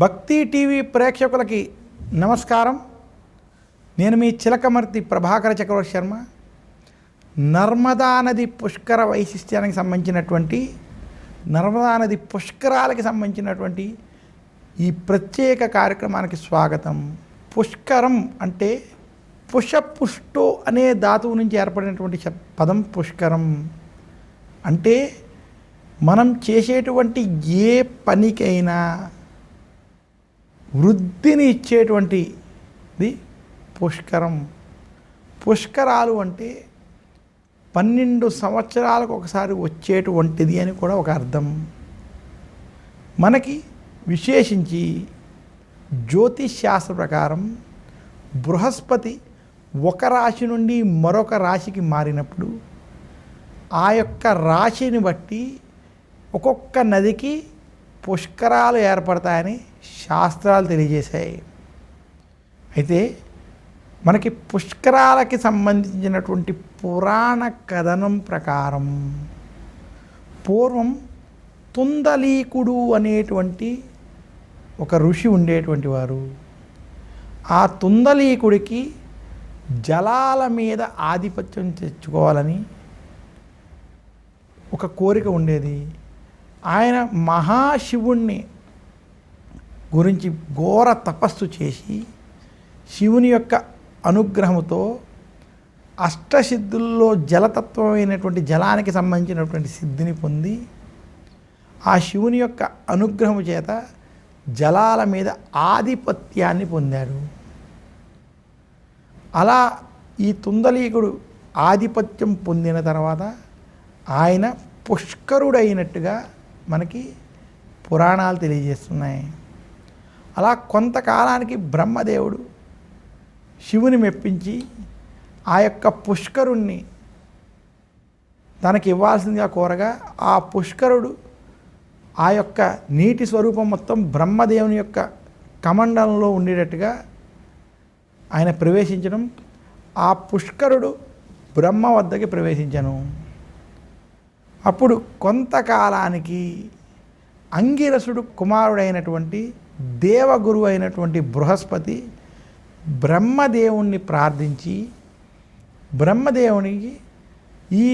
భక్తి టీవీ ప్రేక్షకులకి నమస్కారం. నేను మీ చిలకమర్తి ప్రభాకర చక్రవర్తి శర్మ. నర్మదా నది పుష్కర వైశిష్ట్యానికి సంబంధించినటువంటి నర్మదా నది పుష్కరాలకి సంబంధించినటువంటి ఈ ప్రత్యేక కార్యక్రమానికి స్వాగతం. పుష్కరం అంటే పుషపుష్టో అనే ధాతువు నుంచి ఏర్పడినటువంటి పదం పుష్కరం. అంటే మనం చేసేటువంటి ఏ పనికైనా వృద్ధిని ఇచ్చేటువంటిది పుష్కరం. పుష్కరాలు అంటే పన్నెండు సంవత్సరాలకు ఒకసారి వచ్చేటువంటిది అని కూడా ఒక అర్థం. మనకి విశేషించి జ్యోతిష్ శాస్త్ర ప్రకారం బృహస్పతి ఒక రాశి నుండి మరొక రాశికి మారినప్పుడు ఆ యొక్క రాశిని బట్టి ఒక్కొక్క నదికి పుష్కరాలు ఏర్పడతాయని శాస్త్రాలు తెలియజేశాయి. అయితే మనకి పుష్కరాలకి సంబంధించినటువంటి పురాణ కథనం ప్రకారం పూర్వం తుందలీకుడు అనేటువంటి ఒక ఋషి ఉండేటువంటి వారు. ఆ తుందలీకుడికి జలాల మీద ఆధిపత్యం తెచ్చుకోవాలని ఒక కోరిక ఉండేది. ఆయన మహాశివుణ్ణి గురించి ఘోర తపస్సు చేసి శివుని యొక్క అనుగ్రహంతో అష్టసిద్ధుల్లో జలతత్వమైనటువంటి జలానికి సంబంధించినటువంటి సిద్ధిని పొంది ఆ శివుని యొక్క అనుగ్రహం చేత జలాల మీద ఆధిపత్యాన్ని పొందాడు. అలా ఈ తుందలీకుడు ఆధిపత్యం పొందిన తర్వాత ఆయన పుష్కరుడైనట్టుగా మనకి పురాణాలు తెలియజేస్తున్నాయి. అలా కొంతకాలానికి బ్రహ్మదేవుడు శివుని మెప్పించి ఆ యొక్క పుష్కరుణ్ణి తనకి ఇవ్వాల్సిందిగా కోరగా ఆ పుష్కరుడు ఆ యొక్క నీటి స్వరూపం మొత్తం బ్రహ్మదేవుని యొక్క కమండలంలో ఉండేటట్టుగా ఆయన ప్రవేశించడం ఆ పుష్కరుడు బ్రహ్మ వద్దకి ప్రవేశించను. అప్పుడు కొంతకాలానికి అంగిరసుడు కుమారుడైనటువంటి దేవగురు అయినటువంటి బృహస్పతి బ్రహ్మదేవుణ్ణి ప్రార్థించి బ్రహ్మదేవునికి ఈ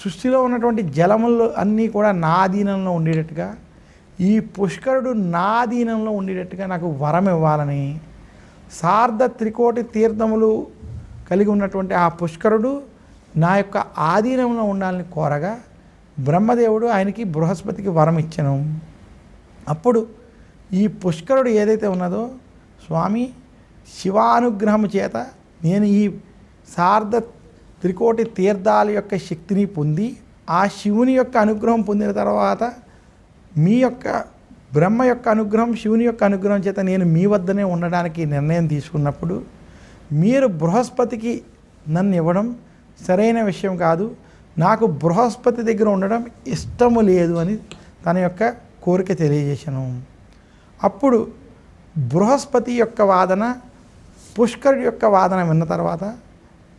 సృష్టిలో ఉన్నటువంటి జలములు అన్నీ కూడా నా అధీనంలో ఉండేటట్టుగా ఈ పుష్కరుడు నా అధీనంలో ఉండేటట్టుగా నాకు వరం ఇవ్వాలని సార్ధ త్రికోటి తీర్థములు కలిగి ఉన్నటువంటి ఆ పుష్కరుడు నా యొక్క ఆధీనంలో ఉండాలని కోరగా బ్రహ్మదేవుడు ఆయనకి బృహస్పతికి వరం ఇచ్చను. అప్పుడు ఈ పుష్కరుడు ఏదైతే ఉన్నదో స్వామి శివానుగ్రహం చేత నేను ఈ శారద త్రికోటి తీర్థాల యొక్క శక్తిని పొంది ఆ శివుని యొక్క అనుగ్రహం పొందిన తర్వాత మీ యొక్క బ్రహ్మ యొక్క అనుగ్రహం శివుని యొక్క అనుగ్రహం చేత నేను మీ వద్దనే ఉండడానికి నిర్ణయం తీసుకున్నప్పుడు మీరు బృహస్పతికి నన్ను ఇవ్వడం సరైన విషయం కాదు. నాకు బృహస్పతి దగ్గర ఉండడం ఇష్టము లేదు అని తన యొక్క కోరిక తెలియజేశాను. అప్పుడు బృహస్పతి యొక్క వాదన పుష్కరుడి యొక్క వాదన విన్న తర్వాత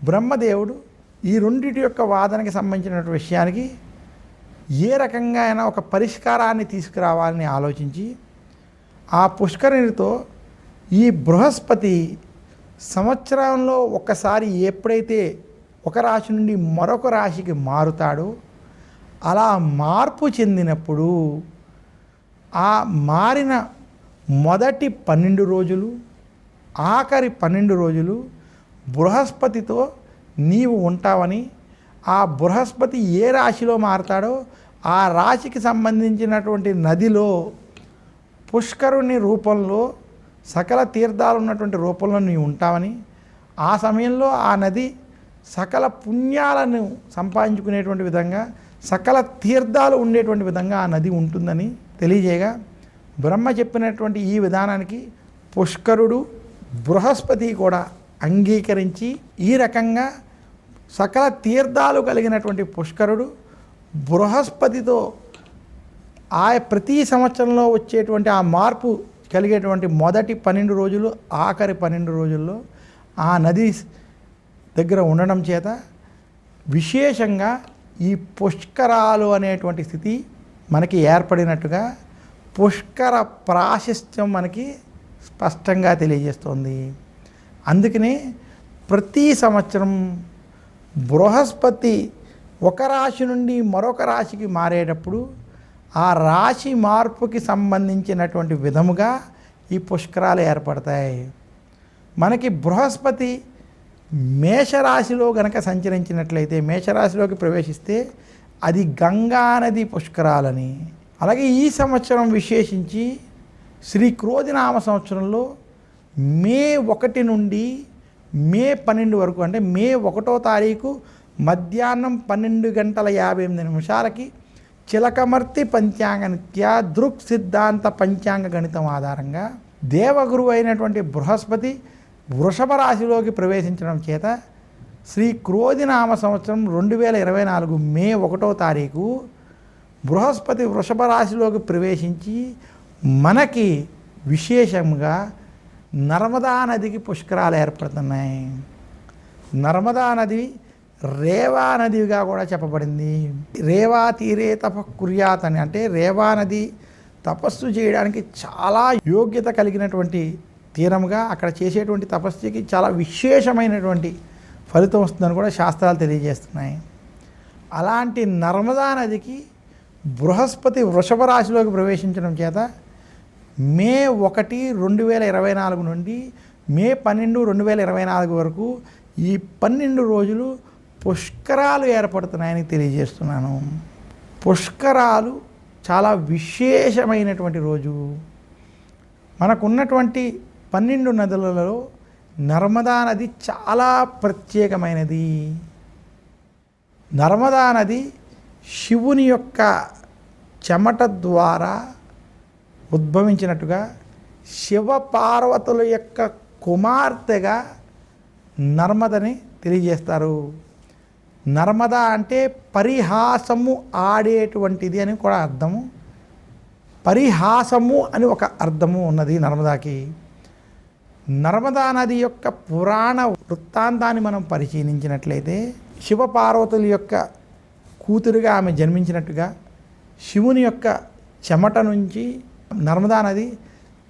బ్రహ్మదేవుడు ఈ రెండింటి యొక్క వాదనకి సంబంధించినటువంటి విషయానికి ఏ రకంగా అయినా ఒక పరిష్కారాన్ని తీసుకురావాలని ఆలోచించి ఆ పుష్కరిణితో ఈ బృహస్పతి సంవత్సరంలో ఒకసారి ఎప్పుడైతే ఒక రాశి నుండి మరొక రాశికి మారుతాడో. అలా మార్పు చెందినప్పుడు ఆ మారిన మొదటి పన్నెండు రోజులు ఆఖరి పన్నెండు రోజులు బృహస్పతితో నీవు ఉంటావని ఆ బృహస్పతి ఏ రాశిలో మారతాడో ఆ రాశికి సంబంధించినటువంటి నదిలో పుష్కరుని రూపంలో సకల తీర్థాలు ఉన్నటువంటి రూపంలో నీవు ఉంటావని ఆ సమయంలో ఆ నది సకల పుణ్యాలను సంపాదించుకునేటువంటి విధంగా సకల తీర్థాలు ఉండేటువంటి విధంగా ఆ నది ఉంటుందని తెలియజేయగా బ్రహ్మ చెప్పినటువంటి ఈ విధానానికి పుష్కరుడు బృహస్పతి కూడా అంగీకరించి ఈ రకంగా సకల తీర్థాలు కలిగినటువంటి పుష్కరుడు బృహస్పతితో ఆ ప్రతి సంవత్సరంలో వచ్చేటువంటి ఆ మార్పు కలిగేటువంటి మొదటి పన్నెండు రోజులు ఆఖరి పన్నెండు రోజుల్లో ఆ నది దగ్గర ఉండడం చేత విశేషంగా ఈ పుష్కరాలు అనేటువంటి స్థితి మనకి ఏర్పడినట్టుగా పుష్కర ప్రాశస్త్యం మనకి స్పష్టంగా తెలియజేస్తుంది. అందుకనే ప్రతి సంవత్సరం బృహస్పతి ఒక రాశి నుండి మరొక రాశికి మారేటప్పుడు ఆ రాశి మార్పుకి సంబంధించినటువంటి విధముగా ఈ పుష్కరాలు ఏర్పడతాయి. మనకి బృహస్పతి మేషరాశిలో గనక సంచరించినట్లయితే మేషరాశిలోకి ప్రవేశిస్తే అది గంగా నది పుష్కరాలని అలాగే ఈ సంవత్సరం విశేషించి శ్రీ క్రోధినామ సంవత్సరంలో మే ఒకటి నుండి మే పన్నెండు వరకు అంటే మే ఒకటో తారీఖు మధ్యాహ్నం పన్నెండు గంటల యాభై ఎనిమిది నిమిషాలకి చిలకమర్తి పంచాంగ నిత్య దృక్ సిద్ధాంత పంచాంగ గణితం ఆధారంగా దేవగురువు అయినటువంటి బృహస్పతి వృషభ రాశిలోకి ప్రవేశించడం చేత శ్రీ క్రోధినామ సంవత్సరం రెండు వేల ఇరవై నాలుగు మే ఒకటో తారీఖు బృహస్పతి వృషభ రాశిలోకి ప్రవేశించి మనకి విశేషంగా నర్మదా నదికి పుష్కరాలు ఏర్పడుతున్నాయి. నర్మదా నది రేవా నదిగా కూడా చెప్పబడింది. రేవా తీరే తపకుర్యాత్ అని అంటే రేవా నది తపస్సు చేయడానికి చాలా యోగ్యత కలిగినటువంటి తీరంగా అక్కడ చేసేటువంటి తపస్సుకి చాలా విశేషమైనటువంటి ఫలితం వస్తుందని కూడా శాస్త్రాలు తెలియజేస్తున్నాయి. అలాంటి నర్మదా నదికి బృహస్పతి వృషభ రాశిలోకి ప్రవేశించడం చేత మే ఒకటి రెండు వేల ఇరవై నాలుగు నుండి మే పన్నెండు రెండు వేల ఇరవై నాలుగు వరకు ఈ పన్నెండు రోజులు పుష్కరాలు ఏర్పడుతున్నాయని తెలియజేస్తున్నాను. పుష్కరాలు చాలా విశేషమైనటువంటి రోజు. మనకున్నటువంటి పన్నెండు నదులలో నర్మదా నది చాలా ప్రత్యేకమైనది. నర్మదా నది శివుని యొక్క చెమట ద్వారా ఉద్భవించినట్టుగా శివ పార్వతుల యొక్క కుమార్తెగా నర్మదని తెలియజేస్తారు. నర్మద అంటే పరిహాసము ఆడేటువంటిది అని కూడా అర్థము. పరిహాసము అని ఒక అర్థము ఉన్నది నర్మదాకి. నర్మదా నది యొక్క పురాణ వృత్తాంతాన్ని మనం పరిశీలించినట్లయితే శివపార్వతుల యొక్క కూతురుగా ఆమె జన్మించినట్టుగా శివుని యొక్క చెమట నుంచి నర్మదా నది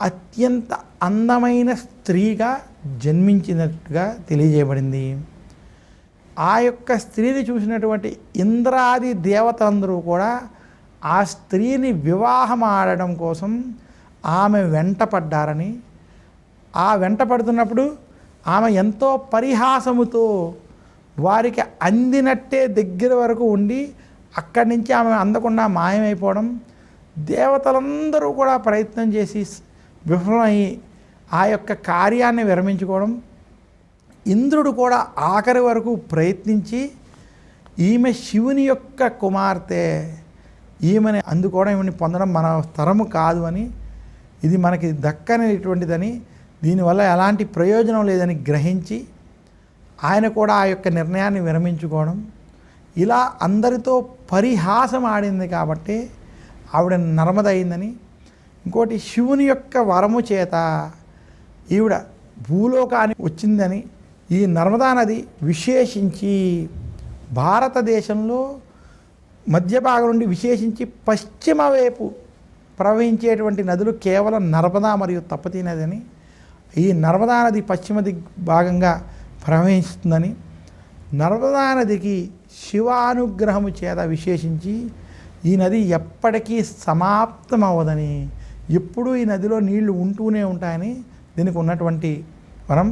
అత్యంత అందమైన స్త్రీగా జన్మించినట్టుగా తెలియజేయబడింది. ఆ యొక్క స్త్రీని చూసినటువంటి ఇంద్రాది దేవతలందరూ కూడా ఆ స్త్రీని వివాహం ఆడడం కోసం ఆమె వెంట పడ్డారని ఆ వెంట పడుతున్నప్పుడు ఆమె ఎంతో పరిహాసముతో వారికి అందినట్టే దగ్గర వరకు ఉండి అక్కడి నుంచి ఆమె అందకుండా మాయమైపోవడం దేవతలందరూ కూడా ప్రయత్నం చేసి విఫలమై ఆ యొక్క కార్యాన్ని విరమించుకోవడం ఇంద్రుడు కూడా ఆఖరి వరకు ప్రయత్నించి ఈమె శివుని యొక్క కుమార్తె ఈమెని అందుకోవడం ఈమెని పొందడం మన తరము కాదు అని ఇది మనకి దక్కనేటువంటిదని దీనివల్ల ఎలాంటి ప్రయోజనం లేదని గ్రహించి ఆయన కూడా ఆ యొక్క నిర్ణయాన్ని విరమించుకోవడం. ఇలా అందరితో పరిహాసం ఆడింది కాబట్టి ఆవిడ నర్మదైందని. ఇంకోటి శివుని యొక్క వరము చేత ఈవిడ భూలోకానికి వచ్చిందని ఈ నర్మదా నది విశేషించి భారతదేశంలో మధ్య భాగం నుండి విశేషించి పశ్చిమ వైపు ప్రవహించేటువంటి నదులు కేవలం నర్మదా మరియు తపతీ నది అని ఈ నర్మదా నది పశ్చిమ దిగ్ భాగంగా ప్రవహిస్తుందని నర్మదా నదికి శివానుగ్రహము చేత విశేషించి ఈ నది ఎప్పటికీ సమాప్తం అవ్వదని ఎప్పుడూ ఈ నదిలో నీళ్ళు ఉంటూనే ఉంటాయని దీనికి ఉన్నటువంటి వరం.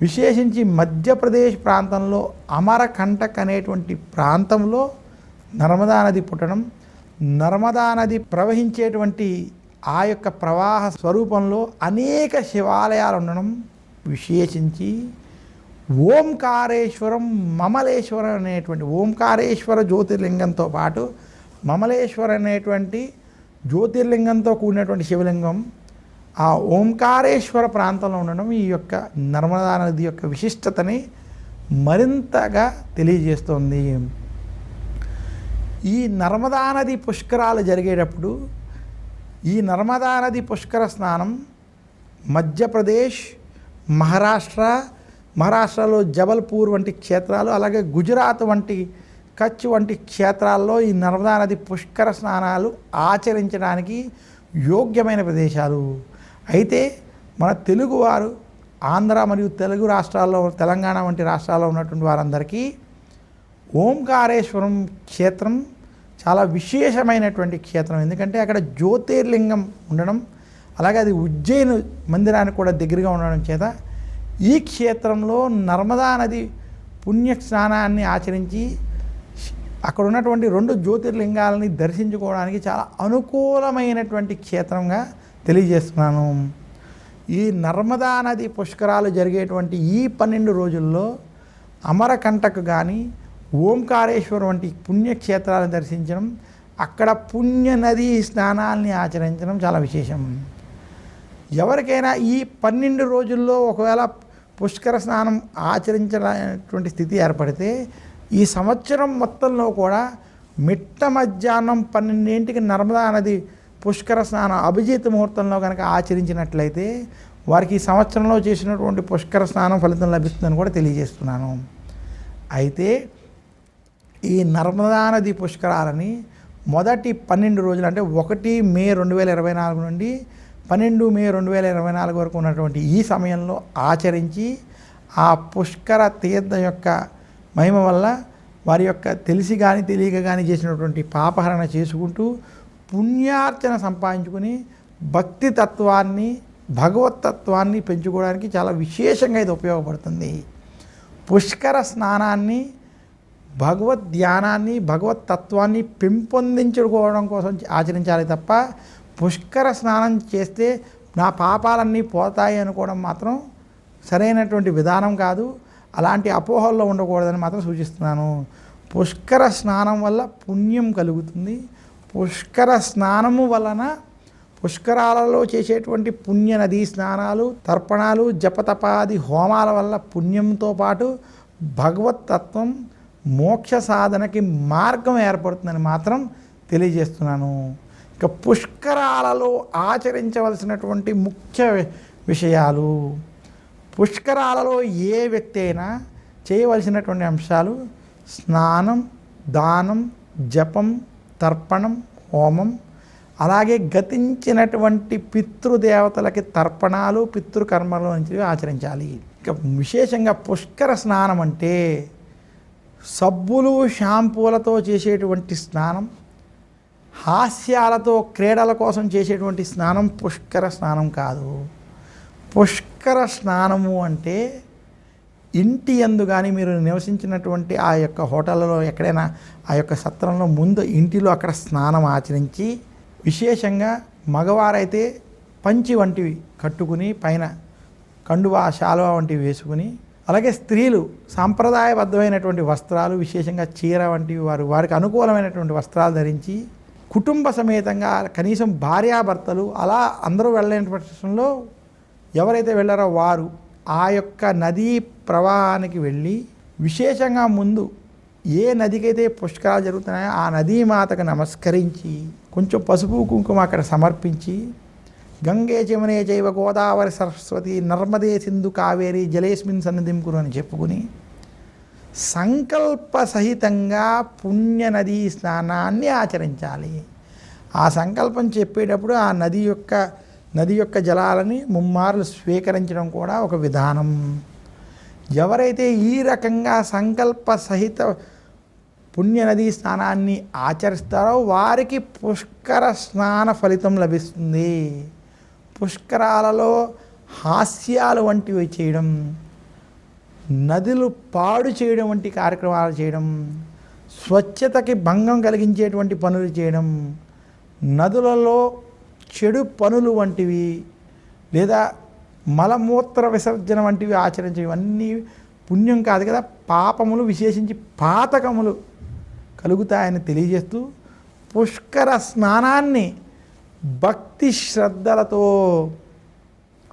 విశేషించి మధ్యప్రదేశ్ ప్రాంతంలో అమరకంటక్ అనేటువంటి ప్రాంతంలో నర్మదా నది పుట్టడం నర్మదా నది ప్రవహించేటువంటి ఆ యొక్క ప్రవాహ స్వరూపంలో అనేక శివాలయాలు ఉండడం విశేషించి ఓంకారేశ్వరం మమలేశ్వరం అనేటువంటి ఓంకారేశ్వర జ్యోతిర్లింగంతో పాటు మమలేశ్వర అనేటువంటి జ్యోతిర్లింగంతో కూడినటువంటి శివలింగం ఆ ఓంకారేశ్వర ప్రాంతంలో ఉండడం ఈ యొక్క నర్మదా నది యొక్క విశిష్టతని మరింతగా తెలియజేస్తోంది. ఈ నర్మదా నది పుష్కరాలు జరిగేటప్పుడు ఈ నర్మదా నది పుష్కర స్నానం మధ్యప్రదేశ్ మహారాష్ట్ర మహారాష్ట్రలో జబల్పూర్ వంటి క్షేత్రాలు అలాగే గుజరాత్ వంటి కచ్ వంటి క్షేత్రాల్లో ఈ నర్మదా నది పుష్కర స్నానాలు ఆచరించడానికి యోగ్యమైన ప్రదేశాలు. అయితే మన తెలుగువారు ఆంధ్ర మరియు తెలుగు రాష్ట్రాల్లో తెలంగాణ వంటి రాష్ట్రాల్లో ఉన్నటువంటి వారందరికీ ఓంకారేశ్వరం క్షేత్రం చాలా విశేషమైనటువంటి క్షేత్రం. ఎందుకంటే అక్కడ జ్యోతిర్లింగం ఉండడం అలాగే అది ఉజ్జయిని మందిరానికి కూడా దగ్గరగా ఉండడం చేత ఈ క్షేత్రంలో నర్మదా నది పుణ్య స్నానాన్ని ఆచరించి అక్కడ ఉన్నటువంటి రెండు జ్యోతిర్లింగాలని దర్శించుకోవడానికి చాలా అనుకూలమైనటువంటి క్షేత్రంగా తెలియజేస్తున్నాను. ఈ నర్మదా నది పుష్కరాలు జరిగేటువంటి ఈ పన్నెండు రోజుల్లో అమరకంటకు కానీ ఓంకారేశ్వరం వంటి పుణ్యక్షేత్రాలను దర్శించడం అక్కడ పుణ్య నదీ స్నానాల్ని ఆచరించడం చాలా విశేషం. ఎవరికైనా ఈ పన్నెండు రోజుల్లో ఒకవేళ పుష్కర స్నానం ఆచరించడానికి స్థితి ఏర్పడితే ఈ సంవత్సరం మొత్తంలో కూడా మిట్ట మధ్యాహ్నం పన్నెండింటికి నర్మదా నది పుష్కర స్నానం అభిజిత్ ముహూర్తంలో కనుక ఆచరించినట్లయితే వారికి ఈ సంవత్సరంలో చేసినటువంటి పుష్కర స్నానం ఫలితం లభిస్తుందని కూడా తెలియజేస్తున్నాను. అయితే ఈ నర్మదా నది పుష్కరాలని మొదటి పన్నెండు రోజులు అంటే ఒకటి మే రెండు వేల ఇరవై నాలుగు నుండి పన్నెండు మే రెండు వేల ఇరవై నాలుగు వరకు ఉన్నటువంటి ఈ సమయంలో ఆచరించి ఆ పుష్కర తీర్థం యొక్క మహిమ వల్ల వారి యొక్క తెలిసి కానీ తెలియక కానీ చేసినటువంటి పాపహరణ చేసుకుంటూ పుణ్యార్చన సంపాదించుకుని భక్తి తత్వాన్ని భగవతత్వాన్ని పెంచుకోవడానికి చాలా విశేషంగా ఇది ఉపయోగపడుతుంది. పుష్కర స్నానాన్ని భగవద్ ధ్యానాన్ని భగవత్ తత్వాన్ని పెంపొందించుకోవడం కోసం ఆచరించాలి తప్ప పుష్కర స్నానం చేస్తే నా పాపాలన్నీ పోతాయి అనుకోవడం మాత్రం సరైనటువంటి విధానం కాదు. అలాంటి అపోహల్లో ఉండకూడదని మాత్రం సూచిస్తున్నాను. పుష్కర స్నానం వల్ల పుణ్యం కలుగుతుంది. పుష్కర స్నానము వలన పుష్కరాలలో చేసేటువంటి పుణ్య నదీ స్నానాలు తర్పణాలు జపతపాది హోమాల వల్ల పుణ్యంతో పాటు భగవతత్వం మోక్ష సాధనకి మార్గం ఏర్పడుతుందని మాత్రం తెలియజేస్తున్నాను. ఇక పుష్కరాలలో ఆచరించవలసినటువంటి ముఖ్య విషయాలు. పుష్కరాలలో ఏ వ్యక్తి అయినా చేయవలసినటువంటి అంశాలు స్నానం దానం జపం తర్పణం హోమం అలాగే గతించినటువంటి పితృదేవతలకి తర్పణాలు పితృకర్మలు నుంచి ఆచరించాలి. ఇక విశేషంగా పుష్కర స్నానం అంటే సబ్బులు షాంపూలతో చేసేటువంటి స్నానం హాస్యాలతో క్రీడల కోసం చేసేటువంటి స్నానం పుష్కర స్నానం కాదు. పుష్కర స్నానము అంటే ఇంటి ఎందు కానీ మీరు నివసించినటువంటి ఆ యొక్క హోటల్లో ఎక్కడైనా ఆ యొక్క సత్రంలో ముందు ఇంటిలో అక్కడ స్నానం ఆచరించి విశేషంగా మగవారైతే పంచి వంటివి కట్టుకుని పైన కండువా శాలువా వంటివి వేసుకుని అలాగే స్త్రీలు సాంప్రదాయబద్ధమైనటువంటి వస్త్రాలు విశేషంగా చీర వంటివి వారు వారికి అనుకూలమైనటువంటి వస్త్రాలు ధరించి కుటుంబ సమేతంగా కనీసం భార్యాభర్తలు అలా అందరూ వెళ్ళలేని పక్షంలో ఎవరైతే వెళ్ళారో వారు ఆ యొక్క నదీ ప్రవాహానికి వెళ్ళి విశేషంగా ముందు ఏ నదికైతే పుష్కరాలు జరుగుతున్నాయో ఆ నదీమాతకు నమస్కరించి కొంచెం పసుపు కుంకుమ అక్కడ సమర్పించి గంగే చమనే చైవ గోదావరి సరస్వతి నర్మదే సింధు కావేరి జలేస్మిన్ సన్నిధింకురు అని చెప్పుకుని సంకల్ప సహితంగా పుణ్యనదీ స్నానాన్ని ఆచరించాలి. ఆ సంకల్పం చెప్పేటప్పుడు ఆ నది యొక్క నది యొక్క జలాలని ముమ్మార్లు స్వీకరించడం కూడా ఒక విధానం. ఎవరైతే ఈ రకంగా సంకల్ప సహిత పుణ్యనదీ స్నానాన్ని ఆచరిస్తారో వారికి పుష్కర స్నాన ఫలితం లభిస్తుంది. పుష్కరాలలో హాస్యాలు వంటివి చేయడం నదులు పాడు చేయడం వంటి కార్యక్రమాలు చేయడం స్వచ్ఛతకి భంగం కలిగించేటువంటి పనులు చేయడం నదులలో చెడు పనులు వంటివి లేదా మలమూత్ర విసర్జన వంటివి ఆచరించే ఇవన్నీ పుణ్యం కాదు కదా. పాపములు విశేషించి పాతకములు కలుగుతాయని తెలియజేస్తూ పుష్కర స్నానాన్ని భక్తి శ్రద్ధలతో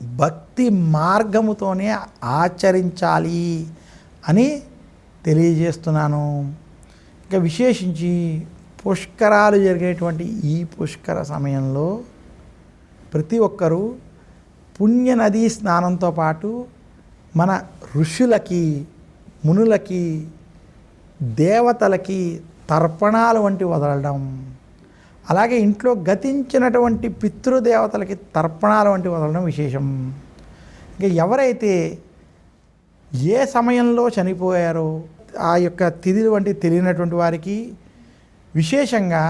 భక్తి మార్గముతోనే ఆచరించాలి అని తెలియజేస్తున్నాను. ఇంకా విశేషించి పుష్కరాలు జరిగేటువంటి ఈ పుష్కర సమయంలో ప్రతి ఒక్కరూ పుణ్యనదీ స్నానంతో పాటు మన ఋషులకి మునులకి దేవతలకి తర్పణాలు వంటి వదలడం. అలాగే ఇంట్లో గతించినటువంటి పితృదేవతలకి తర్పణాలు వంటి వదలడం విశేషం. ఇంకా ఎవరైతే ఏ సమయంలో చనిపోయారో ఆ యొక్క తిథులు వంటి తెలియనటువంటి వారికి విశేషంగా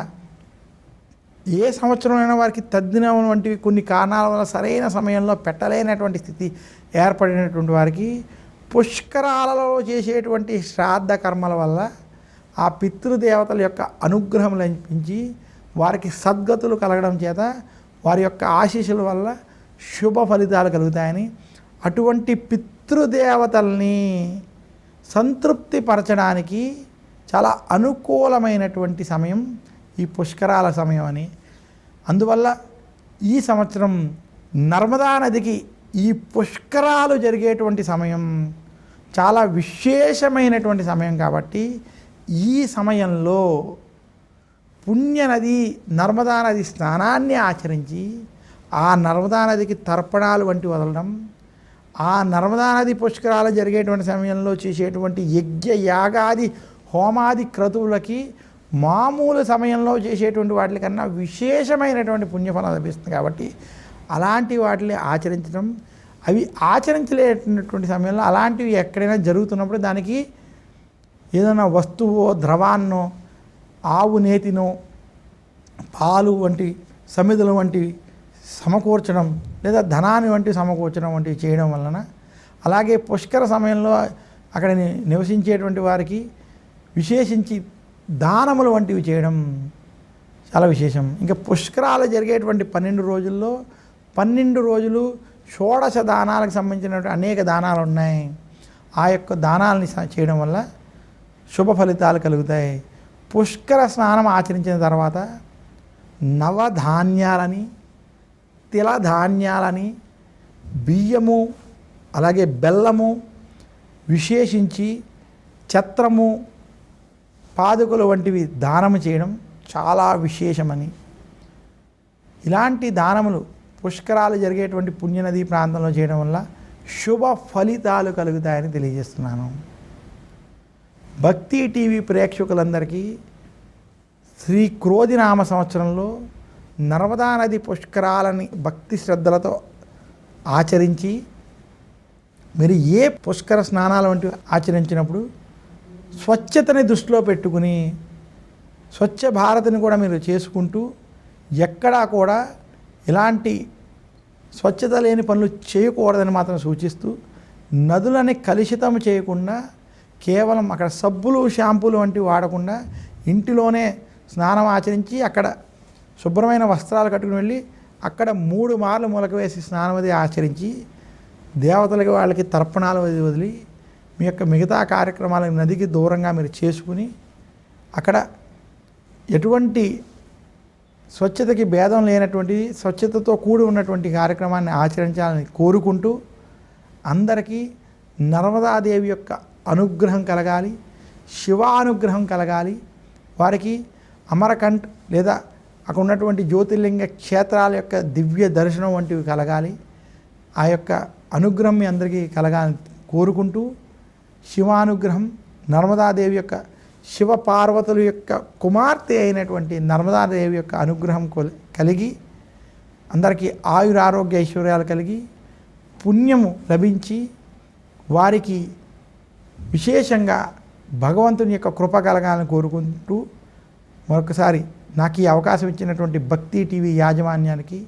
ఏ సంవత్సరమైనా వారికి తద్దినం వంటివి కొన్ని కారణాల వల్ల సరైన సమయంలో పెట్టలేనటువంటి స్థితి ఏర్పడినటువంటి వారికి పుష్కరాలలో చేసేటువంటి శ్రాద్ధ కర్మల వల్ల ఆ పితృదేవతల యొక్క అనుగ్రహం లభించి వారికి సద్గతులు కలగడం చేత వారి యొక్క ఆశీస్సుల వల్ల శుభ ఫలితాలు కలుగుతాయని అటువంటి పితృదేవతల్ని సంతృప్తిపరచడానికి చాలా అనుకూలమైనటువంటి సమయం ఈ పుష్కరాల సమయం అని. అందువల్ల ఈ సంవత్సరం నర్మదా నదికి ఈ పుష్కరాలు జరిగేటువంటి సమయం చాలా విశేషమైనటువంటి సమయం కాబట్టి ఈ సమయంలో పుణ్యనది నర్మదా నది స్నానాన్ని ఆచరించి ఆ నర్మదా నదికి తర్పణాలు వంటి వదలడం ఆ నర్మదా నది పుష్కరాలు జరిగేటువంటి సమయంలో చేసేటువంటి యజ్ఞ యాగాది హోమాది క్రతువులకి మామూలు సమయంలో చేసేటువంటి వాటికన్నా విశేషమైనటువంటి పుణ్యఫలం లభిస్తుంది కాబట్టి అలాంటి వాటిని ఆచరించడం అవి ఆచరించలేనటువంటి సమయంలో అలాంటివి ఎక్కడైనా జరుగుతున్నప్పుడు దానికి ఏదైనా వస్తువో ద్రవాన్నో ఆవు నేతినో పాలు వంటి సమిధులు వంటివి సమకూర్చడం లేదా ధనాన్ని వంటి సమకూర్చడం వంటివి చేయడం వలన అలాగే పుష్కర సమయంలో అక్కడ నివసించేటువంటి వారికి విశేషించి దానములు వంటివి చేయడం చాలా విశేషం. ఇంకా పుష్కరాలు జరిగేటువంటి పన్నెండు రోజుల్లో పన్నెండు రోజులు షోడశ దానాలకు సంబంధించినటువంటి అనేక దానాలు ఉన్నాయి. ఆ యొక్క దానాలని స- చేయడం వల్ల శుభ ఫలితాలు కలుగుతాయి. పుష్కర స్నానం ఆచరించిన తర్వాత నవధాన్యాలని తిల ధాన్యాలని బియ్యము అలాగే బెల్లము విశేషించి ఛత్రము పాదుకలు వంటివి దానము చేయడం చాలా విశేషమని. ఇలాంటి దానములు పుష్కరాలు జరిగేటువంటి పుణ్యనది ప్రాంతంలో చేయడం వల్ల శుభ ఫలితాలు కలుగుతాయని తెలియజేస్తున్నాను. భక్తి టీవీ ప్రేక్షకులందరికీ శ్రీ క్రోధినామ సంవత్సరంలో నర్మదా నది పుష్కరాలని భక్తి శ్రద్ధలతో ఆచరించి మీరు ఏ పుష్కర స్నానాలు వంటివి ఆచరించినప్పుడు స్వచ్ఛతని దృష్టిలో పెట్టుకుని స్వచ్ఛ భారత్ని కూడా మీరు చేసుకుంటూ ఎక్కడా కూడా ఇలాంటి స్వచ్ఛత లేని పనులు చేయకూడదని మాత్రం సూచిస్తూ నదులని కలుషితం చేయకుండా కేవలం అక్కడ సబ్బులు షాంపూలు వంటివి వాడకుండా ఇంటిలోనే స్నానం ఆచరించి అక్కడ శుభ్రమైన వస్త్రాలు కట్టుకుని వెళ్ళి అక్కడ మూడు మార్లు మొలక వేసి స్నానం అది ఆచరించి దేవతలకి వాళ్ళకి తర్పణాలు అది వదిలి మీ యొక్క మిగతా కార్యక్రమాలను నదికి దూరంగా మీరు చేసుకుని అక్కడ ఎటువంటి స్వచ్ఛతకి భేదం లేనటువంటి స్వచ్ఛతతో కూడి ఉన్నటువంటి కార్యక్రమాన్ని ఆచరించాలని కోరుకుంటూ అందరికీ నర్మదాదేవి యొక్క అనుగ్రహం కలగాలి శివానుగ్రహం కలగాలి. వారికి అమరకంఠ్ లేదా అక్కడ ఉన్నటువంటి జ్యోతిర్లింగ క్షేత్రాల యొక్క దివ్య దర్శనం వంటివి కలగాలి. ఆ యొక్క అనుగ్రహం మీ అందరికీ కలగాలని కోరుకుంటూ శివానుగ్రహం నర్మదాదేవి యొక్క శివ పార్వతుల యొక్క కుమార్తె అయినటువంటి నర్మదాదేవి యొక్క అనుగ్రహం కలిగి అందరికీ ఆయురారోగ్య ఐశ్వర్యాలు కలిగి పుణ్యము లభించి వారికి విశేషంగా భగవంతుని యొక్క కృప కలగాలని కోరుకుంటూ మరొకసారి నాకు ఈ అవకాశం ఇచ్చినటువంటి భక్తి టీవీ యాజమాన్యానికి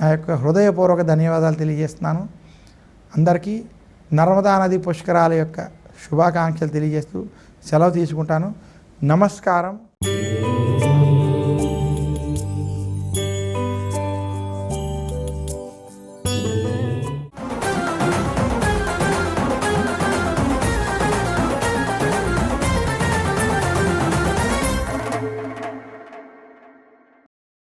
నా యొక్క హృదయపూర్వక ధన్యవాదాలు తెలియజేస్తున్నాను. అందరికీ నర్మదా నది పుష్కరాల యొక్క శుభాకాంక్షలు తెలియజేస్తూ సెలవు తీసుకుంటాను. నమస్కారం.